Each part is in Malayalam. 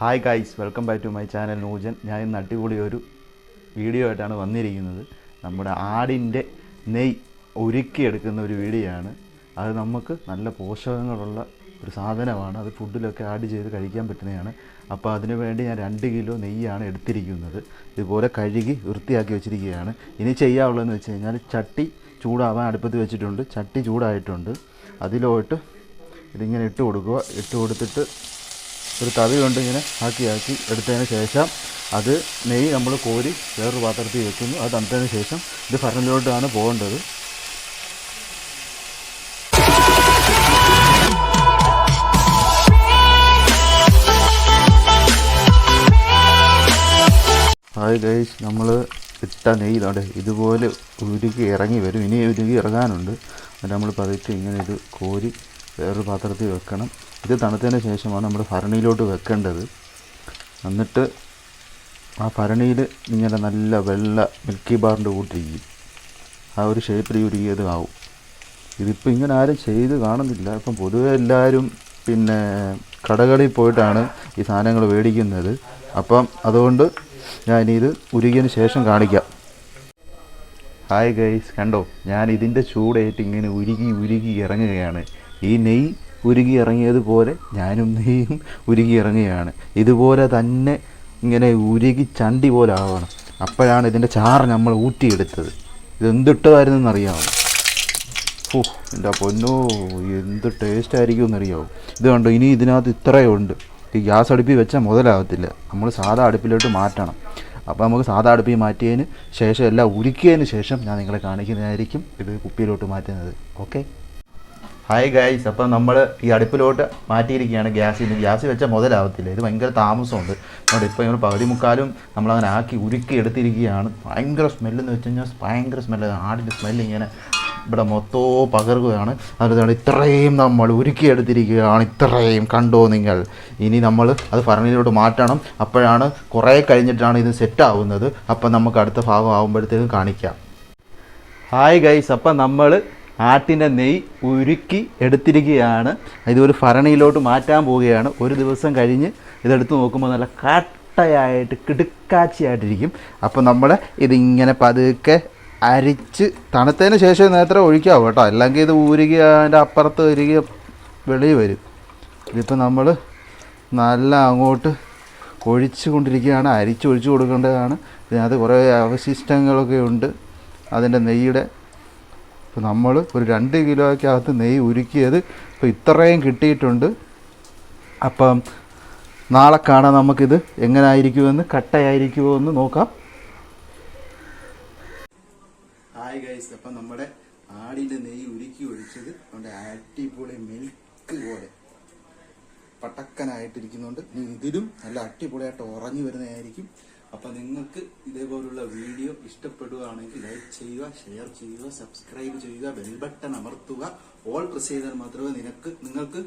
Hi guys welcome back to my channel നൂജൻ ഞാൻ ഇന്ന് അടിപൊളി ഒരു വീഡിയോ ആയിട്ടാണ് വന്നിരിക്കുന്നത്. നമ്മുടെ ആടിന്റെ നെയ് ഒരുക്കിയെടുക്കുന്ന ഒരു വീഡിയോ ആണ്. അത് നമുക്ക് നല്ല പോഷകങ്ങളുള്ള ഒരു സാധനമാണ്. അത് ഫുഡിലൊക്കെ ആഡ് ചെയ്ത് കഴിക്കാൻ പറ്റുന്നതാണ്. അപ്പോൾ അതിനു വേണ്ടി ഞാൻ രണ്ട് കിലോ നെയ്യാണ് എടുത്തിരിക്കുന്നത്. ഇതുപോലെ കഴുകി വൃത്തിയാക്കി വെച്ചിരിക്കുകയാണ്. ഇനി ചെയ്യാനുള്ളതെന്ന് വെച്ച് കഴിഞ്ഞാൽ ചട്ടി ചൂടാവാൻ അടുപ്പത്ത് വെച്ചിട്ടുണ്ട്. ചട്ടി ചൂടായിട്ടുണ്ട്. അതിലോട്ട് ഇതിങ്ങനെ ഇട്ട് കൊടുക്കുക. ഇട്ട് കൊടുത്തിട്ട് ഒരു തവി കൊണ്ട് ഇങ്ങനെ ആക്കി ആക്കി എടുത്തതിന് ശേഷം അത് നെയ്യ് നമ്മൾ കോരി വേറൊരു പാത്രത്തിൽ വെക്കുന്നു. അത് തണുത്തതിന് ശേഷം ഇത് ഫർണലിലോട്ടാണ് പോകേണ്ടത്. ഹായ് ഗൈസ് നമ്മൾ ഇട്ട നെയ്യ് അവിടെ ഇതുപോലെ ഉരുകി ഇറങ്ങി വരും. ഇനി ഉരുകി ഇറങ്ങാനുണ്ട്. അത് നമ്മൾ പതുക്കെ ഇങ്ങനെ ഇത് കോരി വേറൊരു പാത്രത്തിൽ വെക്കണം. ഇത് തണുത്തതിന് ശേഷമാണ് നമ്മൾ ഭരണിയിലോട്ട് വെക്കേണ്ടത്. എന്നിട്ട് ആ ഭരണിയിൽ ഇങ്ങനെ നല്ല വെള്ള മിൽക്കി ബാറിന്റെ കൂട്ടിരിക്കും. ആ ഒരു ഷേപ്പിൽ ഉരുകിയത് ആവും. ഇതിപ്പോൾ ഇങ്ങനെ ആരും ചെയ്ത് കാണുന്നില്ല. ഇപ്പം പൊതുവെ എല്ലാവരും പിന്നെ കടകളിൽ പോയിട്ടാണ് ഈ സാധനങ്ങൾ മേടിക്കുന്നത്. അപ്പം അതുകൊണ്ട് ഞാൻ ഇത് ഉരുകിയതിന് ശേഷം കാണിക്കാം. ഹായ് ഗൈസ് കണ്ടോ? ഞാൻ ഇതിന്റെ ചൂടേറ്റ് ഇങ്ങനെ ഉരുകി ഉരുകി ഇറങ്ങുകയാണ്. ഈ നെയ് ഉരുകി ഇറങ്ങിയതുപോലെ ഞാനും നെയ്യും ഉരുകി ഇറങ്ങുകയാണ് ഇതുപോലെ തന്നെ ഇങ്ങനെ ഉരുകി ചണ്ടി പോലെ ആവണം. അപ്പോഴാണ് ഇതിന്റെ ചാറ് നമ്മൾ ഊറ്റിയെടുത്തത്. ഇതെന്തിട്ടതായിരുന്നു അറിയാമോ ഓ എന്റെ പൊന്നോ എന്ത് ടേസ്റ്റ് ആയിരിക്കും എന്നറിയാമോ ഇത് കണ്ടോ ഇനി ഇതിനകത്ത് ഇത്രയേ ഉണ്ട് ഈ ഗ്യാസ് അടുപ്പിൽ വെച്ചാൽ മുതലാകത്തില്ല. നമ്മൾ സാധാ അടുപ്പിലോട്ട് മാറ്റണം. അപ്പോൾ നമുക്ക് സാധാ അടുപ്പിൽ മാറ്റിയതിന് ശേഷം എല്ലാം ഉരുക്കിയതിന് ശേഷം ഞാൻ നിങ്ങളെ കാണിക്കുന്നതായിരിക്കും ഇത് കുപ്പിയിലോട്ട് മാറ്റുന്നത്. ഓക്കെ? ഹായ് ഗൈസ് അപ്പം നമ്മൾ ഈ അടുപ്പിലോട്ട് മാറ്റിയിരിക്കുകയാണ് ഗ്യാസിൽ നിന്ന് ഗ്യാസ് വെച്ചാൽ മുതലാവത്തില്ല. ഇത് ഭയങ്കര താമസമുണ്ട്. അതുകൊണ്ട് ഇപ്പോൾ ഞങ്ങൾ പകുതി മുക്കാലും നമ്മളങ്ങനെ ആക്കി ഉരുക്കി എടുത്തിരിക്കുകയാണ്. ഭയങ്കര സ്മെല്ലെന്ന് വെച്ച് കഴിഞ്ഞാൽ ഭയങ്കര സ്മെല്ല് ആടിന്റെ സ്മെല്ല് ഇങ്ങനെ ഇവിടെ മൊത്തവും പകർക്കുകയാണ്. അതുകൊണ്ട് ഇത്രയും നമ്മൾ ഉരുക്കിയെടുത്തിരിക്കുകയാണ് ഇത്രയും കണ്ടോ നിങ്ങൾ? ഇനി നമ്മൾ അത് ഫർണിലോട്ട് മാറ്റണം. അപ്പോഴാണ് കുറേ കഴിഞ്ഞിട്ടാണ് ഇത് സെറ്റാവുന്നത് അപ്പം നമുക്ക് അടുത്ത ഭാഗം ആകുമ്പോഴത്തേക്കും കാണിക്കാം. ഹായ് ഗൈസ് അപ്പം നമ്മൾ ആട്ടിന്റെ നെയ് ഉരുക്കി എടുത്തിരിക്കുകയാണ്. ഇതൊരു ഭരണിയിലോട്ട് മാറ്റാൻ പോവുകയാണ്. ഒരു ദിവസം കഴിഞ്ഞ് ഇതെടുത്ത് നോക്കുമ്പോൾ നല്ല കട്ടയായിട്ട് കിടുക്കാച്ചിയായിട്ടിരിക്കും. അപ്പോൾ നമ്മൾ ഇതിങ്ങനെ പതുക്കെ അരിച്ച് തണുത്തതിന് ശേഷം നേരത്തെ ഒഴിക്കാവും കേട്ടോ. അല്ലെങ്കിൽ ഇത് ഊരുകയ അതിന്റെ അപ്പുറത്ത് ഉരുകി വെളി വരും. ഇതിപ്പോൾ നമ്മൾ നല്ല അങ്ങോട്ട് ഒഴിച്ചു കൊണ്ടിരിക്കുകയാണ് അരിച്ച് ഒഴിച്ചു കൊടുക്കേണ്ടതാണ്. ഇതിനകത്ത് കുറേ അവശിഷ്ടങ്ങളൊക്കെ ഉണ്ട്. അതിന്റെ നെയ്യുടെ ഇപ്പോൾ നമ്മൾ ഒരു രണ്ട് കിലോയ്ക്കകത്ത് നെയ്യ് ഉരുക്കിയത് ഇപ്പോൾ ഇത്രയും കിട്ടിയിട്ടുണ്ട്. അപ്പം നാളെ കാണാൻ നമുക്കിത് എങ്ങനെ ആയിരിക്കുമെന്ന് കട്ടയായിരിക്കുമോ എന്ന് നോക്കാം. ഹായ് ഗൈസ് അപ്പം നമ്മുടെ ആടിന്റെ നെയ്യ് ഉരുക്കി ഒഴിച്ചത് നമ്മുടെ അടിപൊളി മിൽക്ക് പോലെ പട്ടക്കനായിട്ടിരിക്കുന്നുണ്ട്. ഇനി ഇതിലും നല്ല അടിപൊളിയായിട്ട് ഉറങ്ങി വരുന്നതായിരിക്കും. അപ്പം നിങ്ങൾക്ക് ഇതേപോലുള്ള വീഡിയോ ഇഷ്ടപ്പെടുകയാണെങ്കിൽ ലൈക്ക് ചെയ്യുക ഷെയർ ചെയ്യുക സബ്സ്ക്രൈബ് ചെയ്യുക ബെൽ ബട്ടൺ അമർത്തുക. ഓൾ പ്രസ് ചെയ്താൽ മാത്രമേ നിനക്ക് നിങ്ങൾക്ക്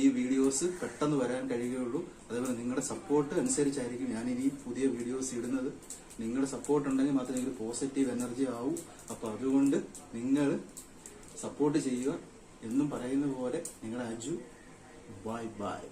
ഈ വീഡിയോസ് പെട്ടെന്ന് വരാൻ കഴിയുകയുള്ളൂ. അതേപോലെ നിങ്ങളുടെ സപ്പോർട്ട് അനുസരിച്ചായിരിക്കും ഞാൻ ഇനി പുതിയ വീഡിയോസ് ഇടുന്നത്. നിങ്ങളുടെ സപ്പോർട്ട് ഉണ്ടെങ്കിൽ മാത്രമേ എനിക്ക് പോസിറ്റീവ് എനർജി ആവൂ. അപ്പോൾ അതുകൊണ്ട് നിങ്ങൾ സപ്പോർട്ട് ചെയ്യുക. എന്നും പറയുന്ന പോലെ നിങ്ങളുടെ അജു ബൈ ബൈ